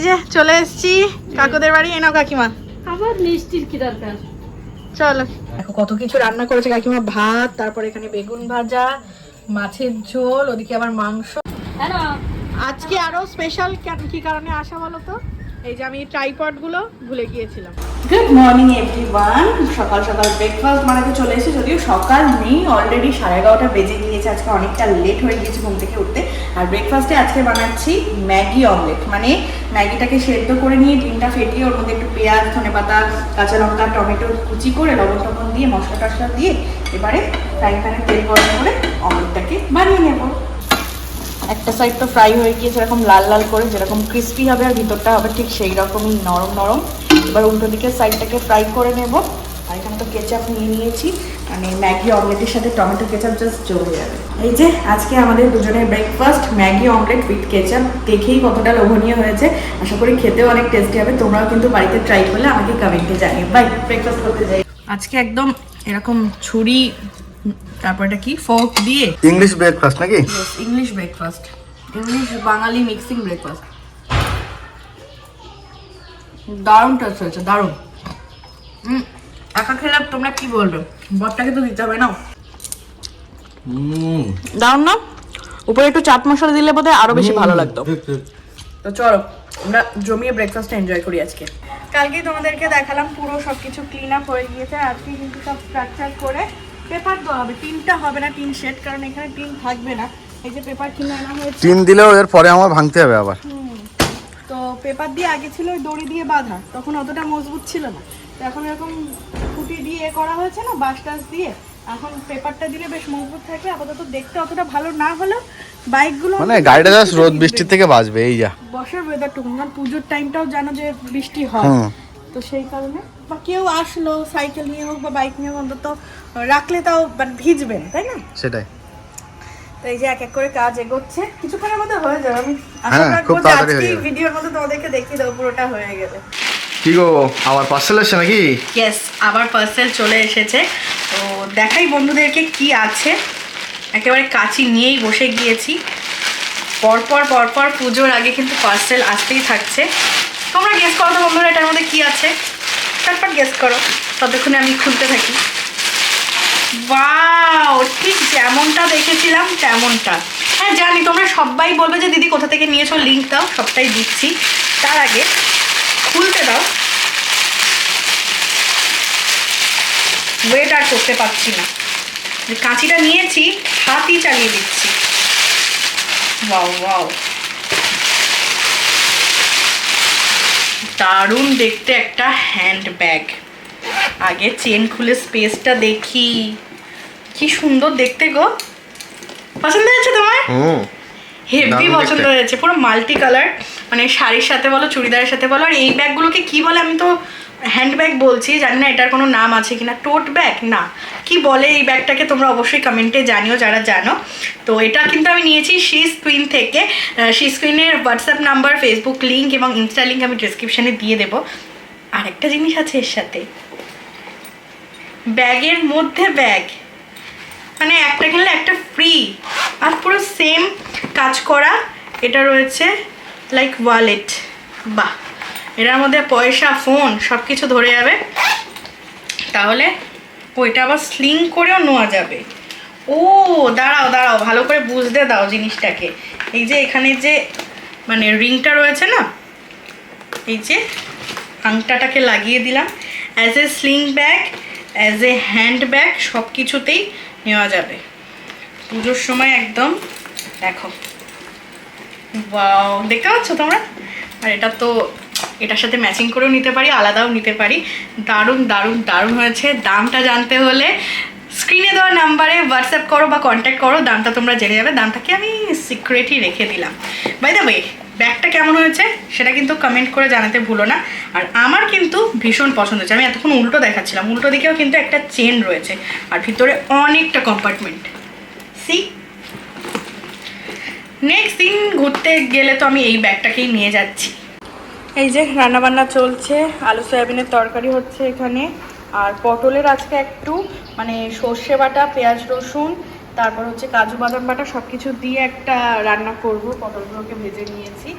এই যে চলে এসেছি। কাকুদের বাড়ি এনাও কাকিমা। আবার মিষ্টির কি দরকার? চলো। দেখো কত কিছু রান্না করেছে কাকিমা। ভাত তারপর এখানে বেগুন ভাজা মাছের ঝোল ওদিকে আবার মাংস। হ্যাঁ আজকে আরও স্পেশাল কি কারণে আসা বলো তো? এই যে আমি ট্রাইপডগুলো ভুলে গিয়েছিলাম। গুড মর্নিং এভরিওয়ান সকাল সকাল ব্রেকফাস্ট বানাতে চলে এসেছি, যদিও সকাল নেই অলরেডি সাড়ে এগারোটা বেজে গিয়েছে, আজকে অনেকটা লেট হয়ে গিয়েছে ঘুম থেকে উঠতে। আর ব্রেকফাস্টে আজকে বানাচ্ছি ম্যাগি অমলেট মানে ম্যাগিটাকে সেদ্ধ করে নিয়ে ডিমটা ফেটিয়ে ওর মধ্যে একটু পেঁয়াজ ধনে পাতা কাঁচা লঙ্কা, টমেটো কুচি করে লবণ টবণ দিয়ে, মশলা টশলা দিয়ে এবারে ফ্রাই প্যানে তেল গরম করে অমলেটটাকে বানিয়ে নেব। একটা সাইড তো ফ্রাই হয়ে গিয়েছে এরকম লাল লাল করে যেরকম ক্রিস্পি হবে আর ভিতরটা হবে ঠিক সেই রকমই নরম নরম। এবার উল্টো দিকের সাইডটাকে ফ্রাই করে নেব। আর এখানে তো কেচাপ নিয়ে নিয়েছি। মানে ম্যাগি অমলেটের সাথে টমেটো কেচাপ জাস্ট জমে যাবে। এই যে, আজকে আমাদের দুজনের breakfast Maggi omelette with ketchup দেখেই কতটা লোভনীয় হয়েছে। আশা করি খেতেও অনেক টেস্টি হবে। তোমরাও কিন্তু বাড়িতে ট্রাই করলে আমাকে কমেন্টে জানিও। বাই ব্রেকফাস্ট করতে যাই। আজকে একদম এরকম ছুরি তারপর এটা কি? ফোর্ক দিয়ে? ইংলিশ ব্রেকফাস্ট নাকি? ইংলিশ ব্রেকফাস্ট ইংলিশ বাঙালি মিক্সিং ব্রেকফাস্ট দারুণ টেস্ট হয়েছে দারুণ। হুম একা খেলে তোমরা কি বলবে? বরটাকে তো দিতে হবে না দারুণ না? উপরে একটু চাট মশলা দিলে বোধহয় আরও বেশি ভালো লাগতো। তো চলো আমরা জমিয়ে ব্রেকফাস্ট এনজয় করি আজকে। কালকেই তোমাদেরকে দেখালাম পুরো সবকিছু ক্লিন আপ হয়ে গিয়েছে আজকে কিন্তু সব স্ট্রাকচার করে পেপার দেওয়া হবে টিনটা হবে না টিন শেড কারণ এখানে টিন থাকবে না। এই যে পেপার কিনে আনা হয়েছে। টিন দিলেও এর পরে আমার ভাঙতে হবে আবার। তো পেপার দিয়ে আগে ছিল দড়ি দিয়ে বাঁধা তখন অতটা মজবুত ছিল না। তো এখন এরকম খুঁটি দিয়ে করা হয়েছে না বাঁশ টাস দিয়ে এখন পেপারটা দিলে বেশ মজবুত থাকে আপাতত দেখতে অতটা ভালো না হলেও বাইকগুলো মানে গাড়িটা জাস্ট রোদ বৃষ্টির থেকে বাঁচবে এই যা। বর্ষার ওয়েদারটুকু কারণ পুজোর টাইমটাও জানো যে বৃষ্টি হয়। তো সেই কারণে বা কেউ আসলো সাইকেল নিয়ে হোক বা বাইক নিয়ে হোক অন্তত রাখলে তাও মানে ভিজবেন তাই না? সেটাই। তো এই যে এক এক করে কাজ এগোচ্ছে কিছুক্ষণের মধ্যে হয়ে যাবে। আমি আশা হ্যাঁ, যে আজকে। ভিডিওর মধ্যে তোমাদেরকে দেখিয়ে দেবো পুরোটা হয়ে গেলে। কি গো আবার পার্সেল এসছে নাকি? ইয়েস আবার পার্সেল চলে এসেছে। তো দেখাই বন্ধুদেরকে কি আছে। একেবারে কাচি নিয়েই বসে গিয়েছি। পরপর পরপর পুজোর আগে কিন্তু পার্সেল আসতেই থাকছে। তোমরা গেস করো তো বন্ধুরা এটার মধ্যে কি আছে? তারপর গেস করো। ততক্ষণে আমি খুলতে থাকি। ওয়াও ঠিক যেমনটা দেখেছিলাম, তেমনটা। হ্যাঁ জানি, তোমরা সবাই বলবে যে দিদি কোথা থেকে নিয়েছো লিঙ্ক দাও, সবটাই দিচ্ছি। তার আগে খুলতে দাও। ওয়েট আর করতে পারছি না। কাঁচিটা নিয়েছি, হাতই চালিয়ে দিচ্ছি। ওয়াও ওয়াও দারুণ দেখতে একটা হ্যান্ড ব্যাগ আগে চেন খুলে স্পেসটা দেখি। কি সুন্দর দেখতে গো। পছন্দ হয়েছে তোমার? হেভি পছন্দ হয়েছে পুরো মাল্টি কালার মানে শাড়ির সাথে বলো চুড়িদারের সাথে বলো আর এই ব্যাগগুলোকে কি বলে আমি তো হ্যান্ড ব্যাগ বলছি জানি না এটার কোনো নাম আছে কিনা টোট ব্যাগ না। কি বলে এই ব্যাগটাকে তোমরা অবশ্যই কমেন্টে জানিও যারা জানো। তো এটা কিন্তু আমি নিয়েছি শি স্ক্রিন থেকে। শি স্ক্রিনের হোয়াটসঅ্যাপ নাম্বার ফেসবুক লিঙ্ক এবং ইনস্টা লিঙ্ক আমি ডিসক্রিপশানে দিয়ে দেবো। আরেকটা জিনিস আছে এর সাথে। ব্যাগের মধ্যে ব্যাগ। মানে একটা কিনলে একটা ফ্রি আর পুরো সেম কাজ করা, এটা রয়েছে লাইক ওয়ালেট বাহ! এটার মধ্যে পয়সা ফোন সব কিছু ধরে যাবে। তাহলে ওইটা আবার স্লিং করেও নেওয়া যাবে। ও, দাঁড়াও দাঁড়াও, ভালো করে বুঝতে দাও জিনিসটাকে। এই যে এখানে যে মানে রিংটা রয়েছে না? এই যে, আংটাটাকে লাগিয়ে দিলাম। As a sling bag as a hand bag সব কিছুতেই নেওয়া যাবে। পুজোর সময় একদম দেখো। বাও দেখতে পাচ্ছ তোমরা? আর এটা তো এটার সাথে ম্যাচিং করেও নিতে পারি, আলাদাও নিতে পারি। দারুণ দারুণ দারুণ হয়েছে। দামটা জানতে হলে স্ক্রিনে দেওয়া নাম্বারে হোয়াটসঅ্যাপ করো বা কন্ট্যাক্ট করো। দামটা তোমরা জেনে যাবে। দামটাকে আমি সিক্রেটই রেখে দিলাম। বাই দ্য ওয়ে ব্যাগটা কেমন হয়েছে সেটা কিন্তু কমেন্ট করে জানাতে ভুলো না। আর আমার কিন্তু ভীষণ পছন্দ হয়েছে। আমি এতক্ষণ উল্টো দেখাচ্ছিলাম। উল্টো দিকেও কিন্তু একটা চেন রয়েছে। আর ভিতরে অনেকটা কম্পার্টমেন্ট সি নেক্সট দিন ঘুরতে গেলে তো আমি এই ব্যাগটাকেই নিয়ে যাচ্ছি। এই যে রান্নাবান্না চলছে, আলু সয়াবিনের তরকারি হচ্ছে এখানে। আর পটলের আজকে একটু মানে সর্ষে বাটা, পেঁয়াজ রসুন তারপর হচ্ছে কাজু, বাদাম বাটা সব কিছু দিয়ে একটা রান্না করব। পটলগুলোকে ভেজে নিয়েছি।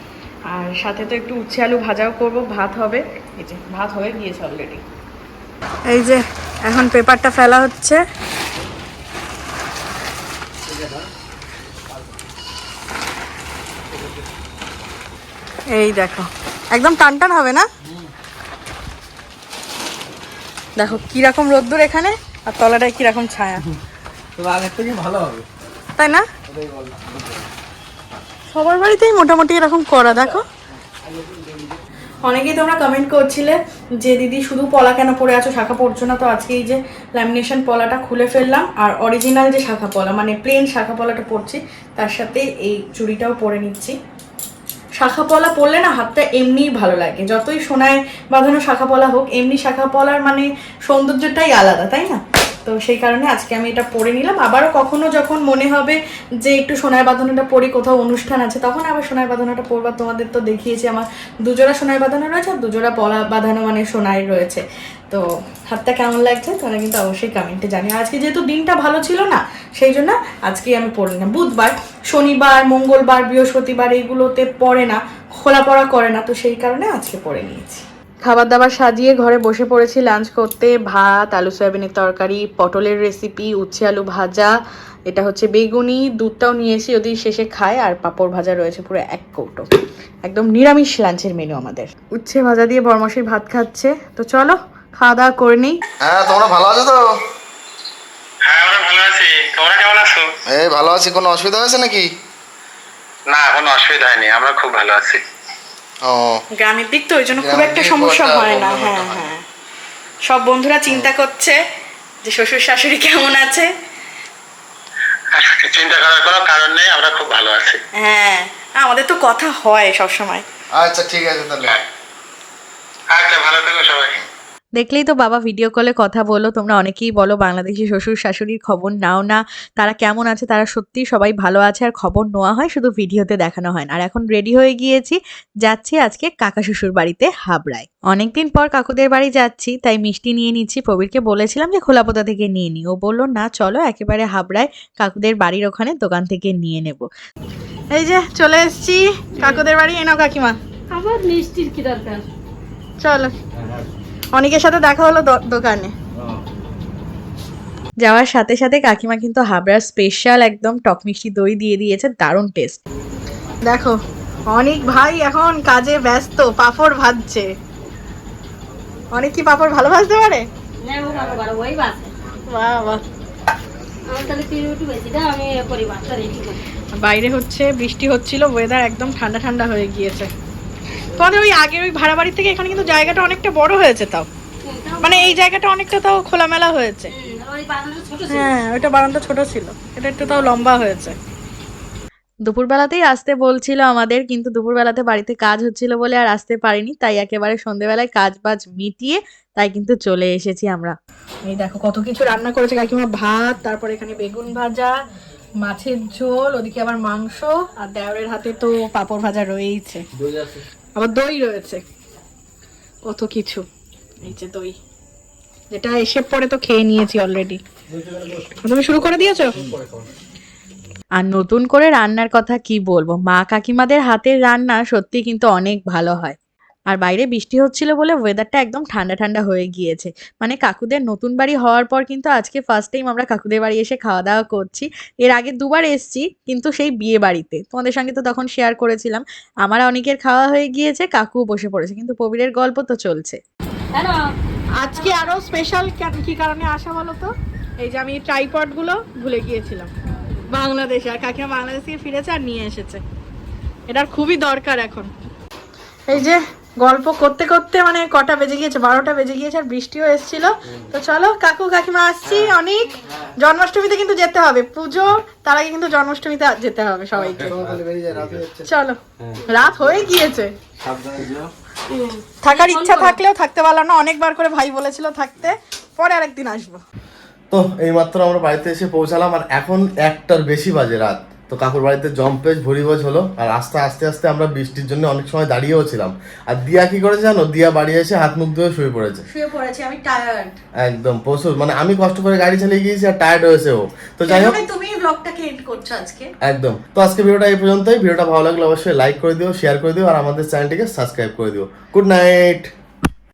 আর সাথে তো একটু উচ্ছে আলু ভাজাও করব। ভাত হবে। এই যে, ভাত হয়ে গিয়েছে অলরেডি এই যে, এখন পেপারটা ফেলা হচ্ছে। এই দেখো, একদম টান টান হবে না? দেখো, কীরকম রোদ্দুর এখানে, আর তলাটায় কীরকম ছায়া। তাই না? সবার বাড়িতেই মোটামুটি এরকম করা দেখো। অনেকেই তোমরা কমেন্ট করছিলে যে দিদি শুধু পলা কেন পরে আছো? শাখা পড়ছো না? তো আজকে এই যে ল্যামিনেশন পলাটা খুলে ফেললাম। আর অরিজিনাল যে শাখা পলা মানে প্লেন শাখা পলাটা পরছি তার সাথে এই চুড়িটাও পরে নিচ্ছি। শাখা পলা পরলে না হাতটা এমনিই ভালো লাগে। যতই সোনায় বাঁধানো শাখা পলা হোক এমনি শাখা পলার মানে সৌন্দর্যটাই আলাদা তাই না? তো সেই কারণে আজকে আমি এটা পরে নিলাম। আবারও কখনো যখন মনে হবে যে একটু সোনায় বাঁধানোটা পরি কোথাও অনুষ্ঠান আছে, তখন আবার সোনায় বাঁধানোটা পরবা তোমাদের তো দেখিয়েছি, আমার দুজোড়া সোনায় বাঁধানো রয়েছে আর দুজোড়া পলা বাঁধানো মানে সোনায় রয়েছে। তো হাতটা কেমন লাগছে তোমরা কিন্তু অবশ্যই কমেন্টে জানি আজকে যেহেতু দিনটা ভালো ছিল না, সেই জন্য আজকে আমি পড়ি না বুধবার, শনিবার, মঙ্গলবার, বৃহস্পতিবার এইগুলোতে পড়ে না খোলা পড়া করে না, তো সেই কারণে আজকে পড়ে নিয়েছি। খাবার দাবার সাজিয়ে ঘরে বসে পড়েছি লাঞ্চ করতে। ভাত আলু সয়াবিনের তরকারি পটলের রেসিপি উচ্ছে আলু ভাজা এটা হচ্ছে বেগুনি দুধটাও নিয়েছি যদি শেষে খায় আর পাঁপড় ভাজা রয়েছে পুরো এক কৌটো। একদম নিরামিষ লাঞ্চের মেনু আমাদের। উচ্ছে ভাজা দিয়ে বরমাসির ভাত খাচ্ছে। তো চলো খাওয়া দাওয়া করে নিই। হ্যাঁ তোমরা ভালো আছো তো? হ্যাঁ আমরা ভালো আছি। তোমরা কেমন আছো? এই ভালো আছি। কোনো অসুবিধা হয়েছে নাকি? না কোনো অসুবিধা হয়নি। আমরা খুব ভালো আছি। গ্রামের দিক তো ওই জন্য খুব একটা সমস্যা হয় না হ্যাঁ হ্যাঁ। সব বন্ধুরা চিন্তা করছে যে শ্বশুর শাশুড়ি কেমন আছে? চিন্তা করার কোনো কারণ নেই আমরা খুব ভালো আছি। হ্যাঁ আমাদের তো কথা হয় সবসময়। আচ্ছা ঠিক আছে তাহলে আচ্ছা ভালো থেকো সবাই দেখলেই তো বাবা ভিডিও কলে কথা বলল তোমরা অনেকেই বলো বাংলাদেশি শ্বশুর শাশুড়ির খবর নাও না তারা কেমন আছে তারা সত্যিই সবাই ভালো আছে আর খবর নেওয়া হয় শুধু ভিডিওতে দেখানো হয় না। আর এখন রেডি হয়ে গিয়েছি যাচ্ছি আজকে কাকা শ্বশুর বাড়িতে হাবড়ায়। অনেকদিন পর কাকুদের বাড়ি যাচ্ছি তাই মিষ্টি নিয়ে নিচ্ছি। প্রবীরকে বলেছিলাম যে খোলাপোতা থেকে নিয়ে নিই। ও বলল না চলো একেবারে হাবড়ায় কাকুদের বাড়ির ওখানে দোকান থেকে নিয়ে নেব। এই যে চলে এসেছি। কাকুদের বাড়ি এনাও কাকিমা। আবার মিষ্টির কি দরকার? চলো। অনেকের সাথে দেখা হলো দোকানে। যাওয়ার সাথে সাথে কাকিমা কিন্তু হাবড়ার স্পেশাল একদম টক মিষ্টি দই দিয়ে দিয়েছে দারুণ টেস্ট দেখো অনেক ভাই এখন কাজে ব্যস্ত পাপড় ভাজছে। অনেক কি পাপড় ভালো ভাজতে পারে? বাইরে হচ্ছে বৃষ্টি হচ্ছিল ওয়েদার একদম ঠান্ডা ঠান্ডা হয়ে গিয়েছে। তোমাদের ওই আগের ওই ভাড়া বাড়ি থেকে এখানে কিন্তু জায়গাটা অনেকটা বড় হয়েছে তাও। মানে এই জায়গাটা অনেকটা তাও খোলামেলা হয়েছে। হ্যাঁ ওইটা বারান্দা ছোট ছিল। এটা একটু তাও লম্বা হয়েছে। দুপুরবেলাতেই আসতে বলছিল আমাদের কিন্তু দুপুরবেলাতে বাড়িতে কাজ হচ্ছিল বলে আর আসতে পারিনি তাই একেবারে সন্ধেবেলায় কাজ বাজ মিটিয়ে তাই কিন্তু চলে এসেছি আমরা। এই দেখো কত কিছু রান্না করেছে কাকিমা ভাত তারপর এখানে বেগুন ভাজা মাছের ঝোল ওদিকে আবার মাংস আর দেওরের হাতে তো পাঁপড় ভাজা রয়েইছে। আবার দই রয়েছে। কত কিছু। এই যে দই। যেটা এসে পরে তো খেয়ে নিয়েছি অলরেডি তুমি শুরু করে দিয়েছ? আর নতুন করে রান্নার কথা কি বলব? মা কাকিমাদের হাতের রান্না সত্যি কিন্তু অনেক ভালো হয়। আর বাইরে বৃষ্টি হচ্ছিল বলে ওয়েদারটা একদম ঠান্ডা ঠান্ডা হয়ে গিয়েছে। মানে কাকুদের নতুন বাড়ি হওয়ার পর কিন্তু আজকে ফার্স্ট টাইম আমরা কাকুদের বাড়ি এসে খাওয়া দাওয়া করছি। এর আগে দুবার এসেছি কিন্তু সেই বিয়ে বাড়িতে। তোমাদের সঙ্গে তো তখন শেয়ার করেছিলাম। আমার অনেকের খাওয়া হয়ে গিয়েছে কাকু বসে পড়েছে। কিন্তু প্রবীরের গল্প তো চলছে। হ্যালো আজকে আরও স্পেশাল কি কারণে আসা বলো তো? এই যে আমি ট্রাইপডগুলো ভুলে গিয়েছিলাম। বাংলাদেশে আর কাকিমা বাংলাদেশ থেকে ফিরেছে আর নিয়ে এসেছে। এটার খুবই দরকার এখন। এই যে গল্প করতে করতে মানে কটা বেজে গিয়েছে? বারোটা বেজে গিয়েছে আর বৃষ্টিও এসেছিল। তো চলো কাকু কাকিমা আসছি অনেক। জন্মাষ্টমীতে কিন্তু যেতে হবে। পুজো তার আগে কিন্তু জন্মাষ্টমীতে যেতে হবে সবাইকে। চলো। রাত হয়ে গিয়েছে। থাকার ইচ্ছা থাকলেও থাকতে পারলাম না। অনেকবার করে ভাই বলেছিল থাকতে। পরে আরেকদিন আসব। তো এইমাত্র আমরা বাড়িতে এসে পৌঁছালাম আর এখন একটার বেশি বাজে রাত। তো কাকুর বাড়িতে জম্পেজ ভরিভোজ হলো আর আস্তে আস্তে আস্তে আমরা বৃষ্টির জন্য অনেক সময় দাঁড়িয়েও ছিলাম। আর দিয়া কি করেছে জানো? দিয়া বাড়ি এসে হাত মুখ ধুয়ে শুয়ে পড়েছে। শুয়ে পড়েছি আমি টায়ার্ড একদম প্রচুর। মানে আমি কষ্ট করে গাড়ি চালিয়ে গিয়েছি আর টায়ার্ড হয়েছে ও। তো যাই হোক। তুমি ব্লগটাকে এন্ড করছ আজকে? একদম। তো আজকে ভিডিওটা এই পর্যন্তই। ভিডিওটা ভালো লাগলে অবশ্যই লাইক করে দিও শেয়ার করে দিও আর আমাদের চ্যানেলটিকে সাবস্ক্রাইব করে দিও। Good night